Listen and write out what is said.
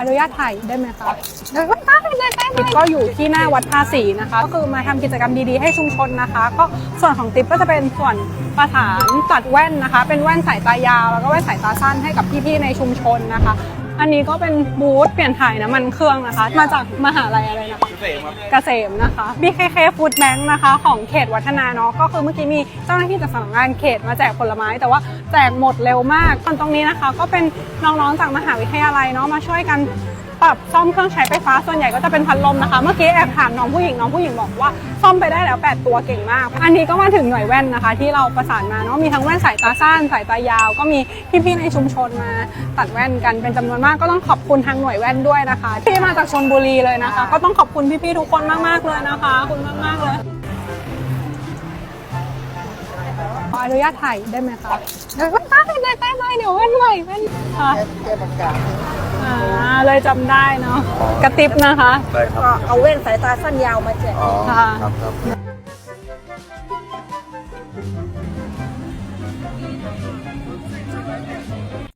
อนุญาตถ่ายได้ไหมคะได้ได้ได้ติ๊บก็อยู่ที่หน้าวัดภาษีนะคะ ก็คือมาทำกิจกรรมดีๆให้ชุมชนนะคะ ก็ส่วนของติ๊บก็จะเป็นส่วนประสานตัดแว่นนะคะ เป็นแว่นสายตายาวแล้วก็แว่นสายตาสั้นให้กับพี่ๆในชุมชนนะคะ อันนี้ก็เป็นบูธเปลี่ยนถ่ายน้ำมันเครื่องนะคะ มาจากมหาลัยอะไรนะคะ เสมครับเกษมนะคะ BKK Food Bank นะคะของเขตวัฒนาเนาะก็คือเมื่อกี้มีเจ้าหน้าที่จากสำนักงานเขตมาแจกผลไม้ แต่ว่าแจกหมดเร็วมากส่วนตรงนี้นะคะ ก็เป็นน้องๆจากมหาวิทยาลัยเนาะมาช่วยกัน ปรับซ่อมเครื่องใช้ไฟฟ้าส่วนใหญ่ก็จะเป็นพัดลมนะคะ เมื่อกี้แอบถามน้องผู้หญิงน้องผู้หญิงบอกว่าซ่อมไปได้แล้ว 8 ตัวเก่งมาก อันนี้ก็มาถึงหน่วยแว่นนะคะ ที่เราประสานมาเนาะมีทั้งแว่นสายตาสั้นสายตายาว ก็มีพี่ๆในชุมชนมาตัดแว่นกันเป็นจำนวนมากก็ต้องขอบคุณทางหน่วยแว่นด้วยนะคะที่มาจากชนบุรีเลยนะคะ ก็ต้องขอบคุณพี่ๆทุกคนมากๆเลยนะคะขอบคุณมากๆเลยขออนุญาตถ่ายได้ไหมคะได้ได้ได้ได้ได้เดี๋ยวแว่นใหม่แว่นค่ะแก้ประกาศ เลยจำได้เนาะกระติบนะคะก็เอาเว้นสายตาสั้นยาวมาแจก อ๋ค่ะ ครับ